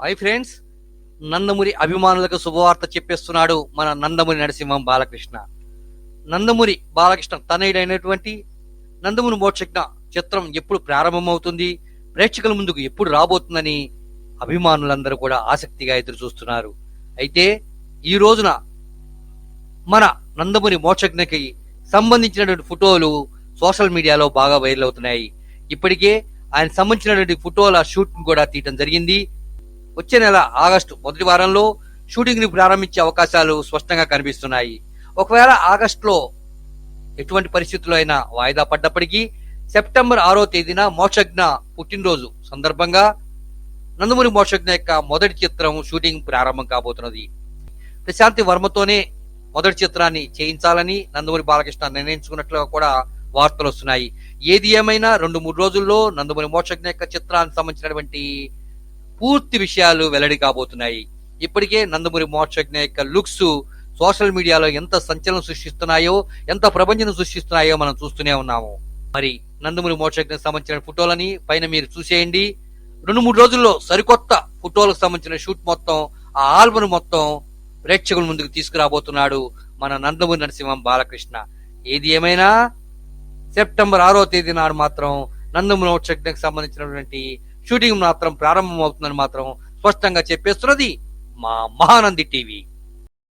Hi friends Nandamuri అభిమానులకు శుభవార్త చెప్పేస్తున్నాడు మన నందమూరి నరసింహం బాలకృష్ణ. నందమూరి బాలకృష్ణ తనయుడైనటువంటి నందమూరి మోక్షజ్ఞ చిత్రం ఎప్పుడు ప్రారంభమవుతుంది ప్రేక్షకుల ముందుకు ఎప్పుడు రాబోతుందని అభిమానులందరూ కూడా ఆసక్తిగా ఎదురు చూస్తున్నారు అయితే ఈ రోజున మన నందమూరి మోక్షజ్ఞకి సంబంధించినటువంటి ఫోటోలు సోషల్ మీడియాలో బాగా వైరల్ అవుతున్నాయి. ఇప్పటికే ఆయన సంబంధించినటువంటి ఫోటోల షూట్ కూడా తీయటం జరిగింది. వచ్చే నెల ఆగస్టు మొదటి వారంలో షూటింగ్ని ప్రారంభించే అవకాశాలు స్పష్టంగా కనిపిస్తున్నాయి. ఒకవేళ ఆగస్టులో ఎటువంటి పరిస్థితుల్లో అయినా వాయిదా పడ్డప్పటికీ సెప్టెంబర్ ఆరో తేదీన మోక్షజ్ఞ పుట్టినరోజు సందర్భంగా నందమూరి మోక్షజ్ఞ యొక్క మొదటి చిత్రం షూటింగ్ ప్రారంభం కాబోతున్నది. ప్రశాంతి వర్మతోనే మొదటి చిత్రాన్ని చేయించాలని నందమూరి బాలకృష్ణ నిర్ణయించుకున్నట్లుగా కూడా వార్తలు వస్తున్నాయి. ఏది ఏమైనా రెండు మూడు రోజుల్లో నందమూరి మోక్షజ్ఞ యొక్క చిత్రానికి సంబంధించినటువంటి పూర్తి విషయాలు వెల్లడి కాబోతున్నాయి. ఇప్పటికే నందమూరి మోక్షజ్ఞ యొక్క లుక్స్ సోషల్ మీడియాలో ఎంత సంచలనం సృష్టిస్తున్నాయో ఎంత ప్రపంచం సృష్టిస్తున్నాయో మనం చూస్తూనే ఉన్నాము. మరి నందమూరి మోక్షజ్ఞకు సంబంధించిన ఫోటోలని పైన మీరు చూసేయండి. రెండు మూడు రోజుల్లో సరికొత్త ఫోటోలకు సంబంధించిన షూట్ మొత్తం ఆ ఆల్బమ్ మొత్తం ప్రేక్షకుల ముందుకు తీసుకురాబోతున్నాడు మన నందమూరి నరసింహం బాలకృష్ణ. ఏది ఏమైనా సెప్టెంబర్ ఆరో తేదీ నాడు మాత్రం నందమూరి మోక్షజ్ఞకు సంబంధించినటువంటి షూటింగ్ మాత్రం ప్రారంభమవుతుందని మాత్రం స్పష్టంగా చెప్పేస్తున్నది మా మహానంది టీవీ.